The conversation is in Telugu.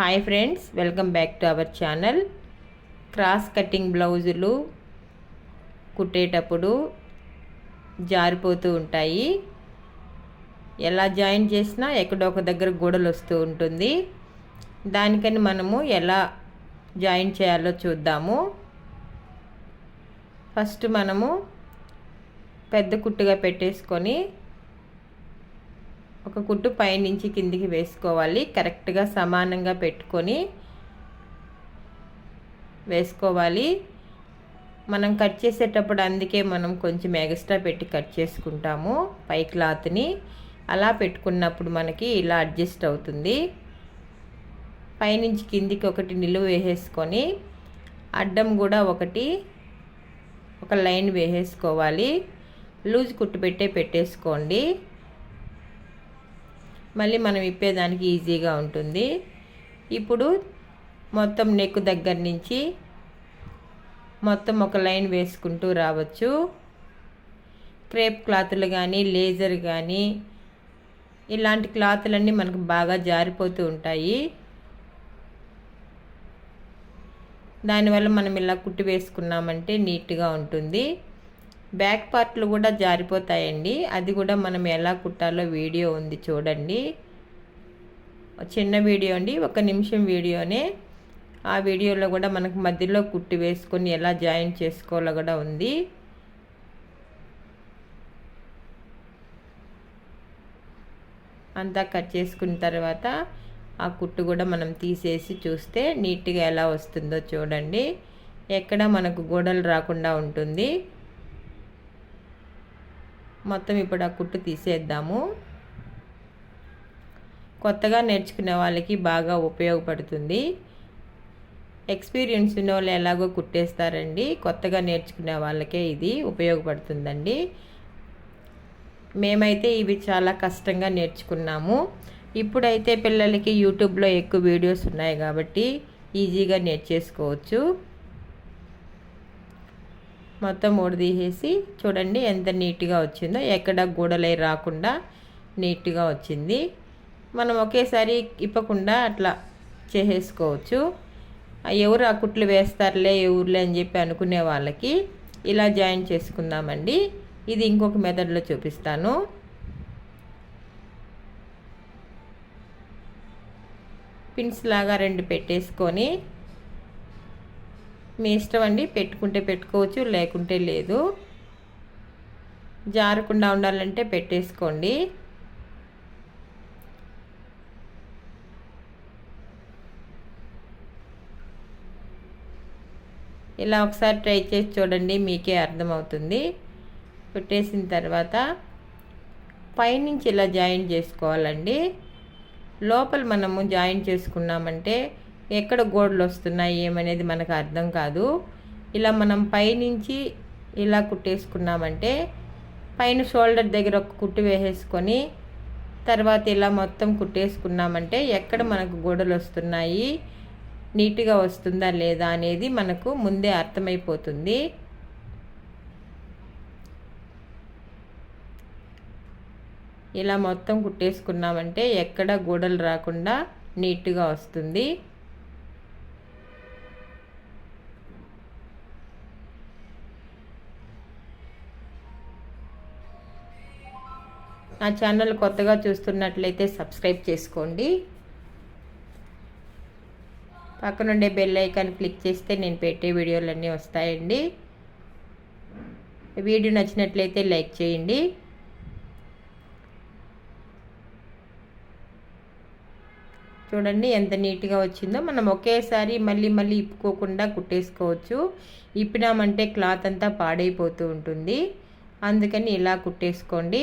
Hi friends welcome back to our channel cross cutting బ్లౌజులు కుట్టేటప్పుడు జారిపోతూ ఉంటాయి. ఎలా జాయిన్ చేసినా ఎక్కడో ఒక దగ్గర గోడలు వస్తూ ఉంటుంది. దానికని మనము ఎలా జాయిన్ చేయాలో చూద్దాము. ఫస్ట్ మనము పెద్ద కుట్టుగా పెట్టేసుకొని ఒక కుట్టు పైనుంచి కిందికి వేసుకోవాలి. కరెక్ట్గా సమానంగా పెట్టుకొని వేసుకోవాలి. మనం కట్ చేసేటప్పుడు అందుకే మనం కొంచెం ఎక్స్ట్రా పెట్టి కట్ చేసుకుంటాము పై క్లాత్ని. అలా పెట్టుకున్నప్పుడు మనకి ఇలా అడ్జస్ట్ అవుతుంది. పైనుంచి కిందికి ఒకటి నిలువ వేసేసుకొని అడ్డం కూడా ఒకటి ఒక లైన్ వేసేసుకోవాలి. లూజ్ కుట్టు పెట్టే పెట్టేసుకోండి. మళ్ళీ మనం ఇప్పేదానికి ఈజీగా ఉంటుంది. ఇప్పుడు మొత్తం నెక్ దగ్గర నుంచి మొత్తం ఒక లైన్ వేసుకుంటూ రావచ్చు. క్రేప్ క్లాతులు కానీ లేజర్ కానీ ఇలాంటి క్లాతులన్నీ మనకు బాగా జారిపోతూ ఉంటాయి. దానివల్ల మనం ఇలా కుట్టి వేసుకున్నామంటే నీట్గా ఉంటుంది. బ్యాక్ పార్ట్లు కూడా జారిపోతాయండి. అది కూడా మనం ఎలా కుట్టాలో వీడియో ఉంది చూడండి. చిన్న వీడియో అండి ఒక నిమిషం వీడియోనే. ఆ వీడియోలో కూడా మనకు మధ్యలో కుట్టి వేసుకొని ఎలా జాయిన్ చేసుకోవాలో కూడా ఉంది. అంతా కట్ చేసుకున్న తర్వాత ఆ కుట్టు కూడా మనం తీసేసి చూస్తే నీట్గా ఎలా వస్తుందో చూడండి. ఎక్కడ మనకు గోడలు రాకుండా ఉంటుంది. మొత్తం ఇప్పుడు ఆ కుట్టు తీసేద్దాము. కొత్తగా నేర్చుకునే వాళ్ళకి బాగా ఉపయోగపడుతుంది. ఎక్స్పీరియన్స్ ఉన్న వాళ్ళు ఎలాగో కుట్టేస్తారండి. కొత్తగా నేర్చుకునే వాళ్ళకే ఇది ఉపయోగపడుతుందండి. మేమైతే ఇవి చాలా కష్టంగా నేర్చుకున్నాము. ఇప్పుడైతే పిల్లలకి యూట్యూబ్లో ఎక్కువ వీడియోస్ ఉన్నాయి కాబట్టి ఈజీగా నేర్చేసుకోవచ్చు. మొత్తం తీసేసి చూడండి ఎంత నీట్గా వచ్చిందో. ఎక్కడ గూడలై రాకుండా నీట్గా వచ్చింది. మనం ఒకేసారి ఇప్పకుండా అట్లా చేసేసుకోవచ్చు. ఎవరు ఆ కుట్లు వేస్తారులే ఎవరులే అని చెప్పి అనుకునే వాళ్ళకి ఇలా జాయిన్ చేసుకుందామండి. ఇది ఇంకొక మెథడ్లో చూపిస్తాను. పిన్స్ లాగా రెండు పెట్టేసుకొని మీ ఇష్టం అండి పెట్టుకుంటే పెట్టుకోవచ్చు లేకుంటే లేదు. జారకుండా ఉండాలంటే పెట్టేసుకోండి. ఇలా ఒకసారి ట్రై చేసి చూడండి మీకే అర్థమవుతుంది. పెట్టేసిన తర్వాత పైనుంచి ఇలా జాయిన్ చేసుకోవాలండి. లోపల మనము జాయిన్ చేసుకున్నామంటే ఎక్కడ గోడలు వస్తున్నాయి ఏమనేది మనకు అర్థం కాదు. ఇలా మనం పైనుంచి ఇలా కుట్టేసుకున్నామంటే పైన షోల్డర్ దగ్గర ఒక కుట్టు వేసేసుకొని తర్వాత ఇలా మొత్తం కుట్టేసుకున్నామంటే ఎక్కడ మనకు గోడలు వస్తున్నాయి నీట్గా వస్తుందా లేదా అనేది మనకు ముందే అర్థమైపోతుంది. ఇలా మొత్తం కుట్టేసుకున్నామంటే ఎక్కడ గోడలు రాకుండా నీట్గా వస్తుంది. నా ఛానల్ కొత్తగా చూస్తున్నట్లయితే సబ్స్క్రైబ్ చేసుకోండి. పక్కనుండే బెల్ ఐకాన్ క్లిక్ చేస్తే నేను పెట్టే వీడియోలన్నీ వస్తాయండి. వీడియో నచ్చినట్లయితే లైక్ చేయండి. చూడండి ఎంత నీట్గా వచ్చిందో. మనం ఒకేసారి మళ్ళీ మళ్ళీ ఇప్పుకోకుండా కుట్టేసుకోవచ్చు. ఇప్పినామంటే క్లాత్ అంతా పాడైపోతూ ఉంటుంది. అందుకని ఇలా కుట్టేసుకోండి.